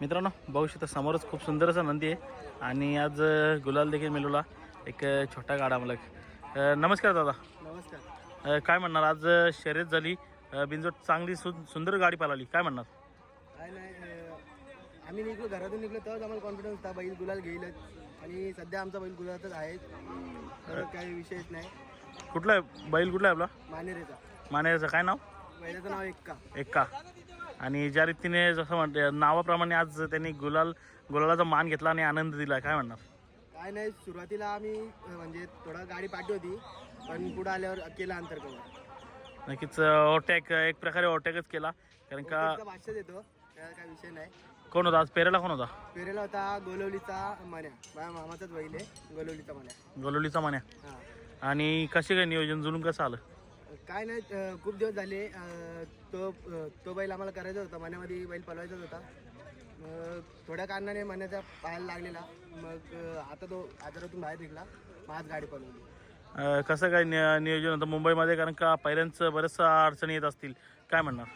मित्रांनो बघू शकता समोरच खूप सुंदर असा नंदी आहे. आणि आज गुलाल देखील मिळवला एक छोटा गाडा मला अ, नमस्कार दादा. नमस्कार. काय म्हणणार? आज शर्यत झाली. बिनजोड चांगली सु सुंदर गाडी पळाली. काय म्हणणार? काय नाही आम्ही निघलो घरातून निघलो तेव्हाच आम्हाला कॉन्फिडन्स होता बैल गुलाल घेईलच. आणि सध्या आमचा बैल गुलालातच आहे. तर काही विषयच नाही. कुठला आहे? बैल कुठला आहे आपला? मानेरेचा. मानेरचं. काय नाव? बैलाचं नाव एक्का. एक्का. आणि ज्या रीतीने जसं म्हणते नावाप्रमाणे आज त्यांनी गुलाल गुलालाचा मान घेतला आणि आनंद दिला. काय म्हणणार? काय नाही सुरुवातीला आम्ही म्हणजे थोडा गाडी पाठी होती पण पुढे आल्यावर केला अंतर करून नक्कीच ओटॅक एक प्रकारे ओटॅकच केला. कारण का भाष्य देतो त्याला काय विषय नाही. कोण होता आज? पेरेला कोण होता? पेरेला होता गोलवलीचा मान्या. माझ्या मामाचाच बैल आहे गोलवलीचा मान्या. गोलोलीचा मान्या. हां. आणि कसे काय नियोजन? जुळून कसं आलं? काय नाही अं, खूप दिवस झाले अं, तो तो बैल आम्हाला करायचा होता मण्यामध्ये बैल पलवायचाच होता. मग थोड्या कारणाने मण्याचा पाहायला लागलेला. मग अं, आता तो आजारातून बाहेर निघला मग आज गाडी पलवली अं, कसं काय नि- नियोजन होतं मुंबईमध्ये? कारण का पहिल्यांचं बऱ्याचशा अडचणी येत असतील. काय म्हणणार?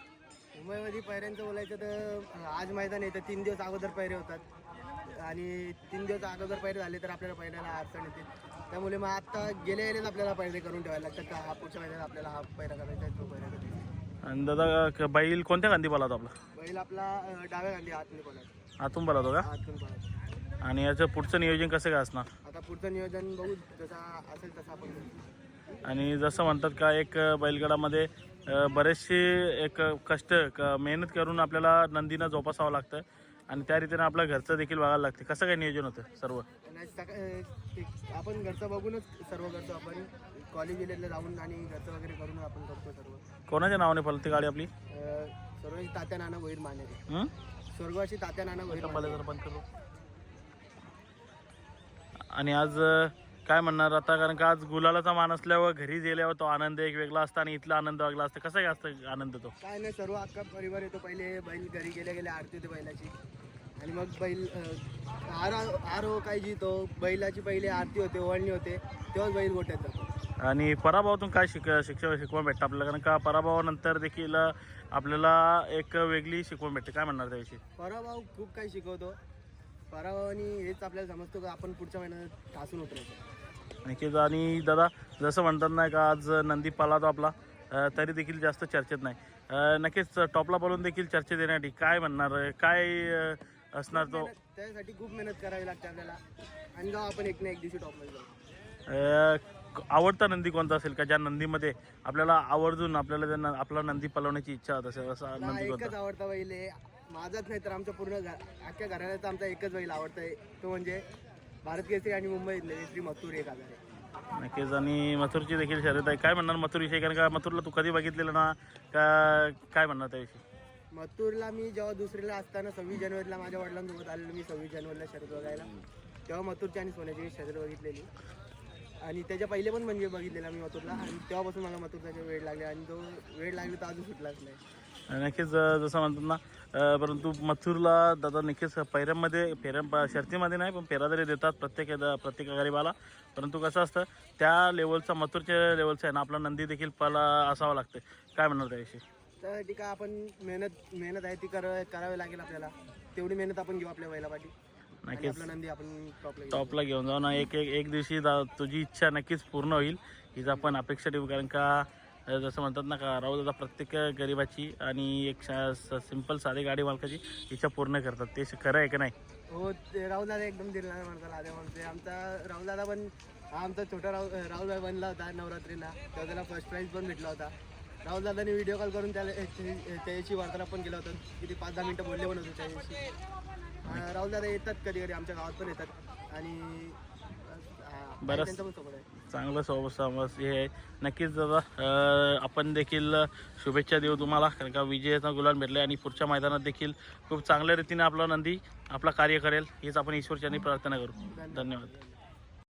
मुंबईमध्ये पैऱ्यांचं बोलायचं तर अं, आज मैदान तर तीन दिवस अगोदर पैरे होतात. आणि तीन दिवस अगोदर पैरे झाले तर आपल्याला पहिल्याला अडचण येते. त्यामुळे मग आता गेल्या गेलेच आपल्याला पैरे करून ठेवायला लागतात का? हा पुढच्या महिन्यात आपल्याला हा पैरा करायचा आहे तो पैरा करायचा. आणि दादा क- बैल कोणत्या गांधी बोलावतो आपला? बैल आपला अं, डाव्या गांधी हातने कोणाला आतून बोलावतो का? हातून कोणाला आणि याचं पुढचं नियोजन कसं काय असणार? आता पुढचं नियोजन बघू जसा असेल तसं आपण करू. आणि जसं म्हणतात का एक बैलगडामध्ये अं, बरेचसे एक कष्ट क- मेहनत करून आपल्याला नंदीनं जोपासावं लागतं. आणि त्या रीतीने आपल्या घरचं देखील बघायला लागते. कसं काय नियोजन होतं सर्व? आणि सका- आपण घरचं बघूनच सर्व करतो आपण. कॉलेज विलेजला जाऊन आणि घरचं वगैरे करून आपण करतो सर्व. कोणाच्या नावाने पळते गाडी आपली? अं, सर्व तात्या नाना गोहीर मानेरे हं? स्वर्गवासी तात्या नाना बंद करू. आणि आज अं, काय म्हणणार आता? कारण का आज गुलालाचा मान असल्यावर घरी गेल्यावर तो आनंद एक वेगळा असता आणि इथला आनंद वेगळा असतो. कसा काय असतं आनंद तो? काय नाही सर्व अख्खा परिवार येतो. पहिले बैल घरी गेल्या गेल्या आरती होते बैलाची. आणि मग बैल आर आर हो काय जी तो बैलाची पहिले आरती होते ओवाळणी होते तेव्हाच बैल गोट्यात जातो. आणि पराभवातून काय शिक शिक्षण शिकवण भेटतं आपल्याला? कारण का पराभवानंतर देखील आपल्याला एक वेगळी शिकवण भेटते. काय म्हणणार त्याविषयी? पराभव खूप काही शिकवतो. पराभवानी हेच आपल्याला समजतो का आपण पुढच्या महिन्यात ठासून उतरायचं. नक्कीच आणि दादा जसं म्हणतात नाही का आज नंदी पाला तो आपला तरी देखील जास्त चर्चेत नाही. नक्कीच टॉपला बोलून देखील चर्चेत येण्यासाठी काय म्हणणार? काय असणार तो? त्यासाठी खूप मेहनत करावी लागते आपल्याला. आणि जाऊ आपण एक ना एक दिवशी टॉपमध्ये जाऊ. आवडता नंदी कोणता असेल का? ज्या नंदीमध्ये आपल्याला आवर्जून आपल्याला आपला नंदी पलवण्याची इच्छा होत असेल असा नंदी एकच कोणता आवडता बैल आहे. माझाच नाही तर आमच्या पूर्ण घ- अख्ख्या घराण्याचा आमचा एकच बैल आवडता आहे तो म्हणजे भारत केसरी आणि मुंबईतले श्री मथुर एक हजार आहे. नक्कीच. आणि मथुरची देखील शर्यत आहे. काय म्हणणार मथुर विषयी? कारण का मथुरला तू कधी बघितलेलं ना? का काय म्हणणार त्याविषयी? मथुरला मी जेव्हा दुसरीला असताना सव्वीस जानेवारीला माझ्या वडिलांसोबत आलेलो. मी सव्वीस जानेवारीला शर्यत बघायला. तेव्हा मथुरची आणि सोन्याची शर्यत बघितलेली. आणि त्याच्या पहिले पण म्हणजे बघितलेला मी मथुरला. आणि तेव्हापासून मला मथुरचा वेळ लागले. आणि तो वेळ लागला तर अजून सुटलाच नाही. नक्कीच जसं म्हणतात ना परंतु मथुरला दादा नक्कीच पेऱ्यांमध्ये फेऱ्या शर्तीमध्ये नाही पण फेरा तरी देतात प्रत्येक प्रत्येक गरीबाला. परंतु कसं असतं त्या लेवलचा मथुरच्या लेवलचा आहे ना आपला नंदी देखील पला असावा लागतं काय म्हणणार त्याविषयी? त्यासाठी का आपण मेहनत मेहनत आहे ती कर करावी लागेल आपल्याला. तेवढी मेहनत आपण घेऊ आपल्या बैलापाठी. नक्कीच. नंदी आपण टॉपला घेऊ. टॉपला घेऊन जाऊ ना एक एक एक दिवशी तुझी इच्छा नक्कीच पूर्ण होईल. हीच आपण अपेक्षा ठेवू कारण का जसं म्हणतात ना का राहुल दादा प्रत्येक गरिबाची आणि एक सिंपल साधी गाडी मालकाची इच्छा पूर्ण करतात. ते खरं आहे का नाही? हो ते राहुल दादा एकदम दिला म्हणतात आले म्हणते आमचा राहुल दादा पण हा आमचा छोटा राहुल राहुल दादा बनला होता नवरात्रीला. तेव्हा त्याला फर्स्ट प्राईज पण भेटला होता. राहुल व्हिडिओ कॉल करून त्याला त्याच्याशी वार्तालाप पण केला होता. किती पाच दहा मिनटं बोलले पण होते त्याच्याशी. अं, राहुल दादा येतात कधी कधी आमच्या गावात पण येतात. आणि बरंच. सोबत चांगलं सो समज हे आहे. नक्कीच दादा आपण देखील शुभेच्छा देऊ तुम्हाला कारण का विजयाचा गुलाल भेटला आणि पुढच्या मैदानात देखील खूप चांगल्या रीतीने आपला नंदी आपला कार्य करेल हीच आपण ईश्वरच्यांनी प्रार्थना करू धन्यवाद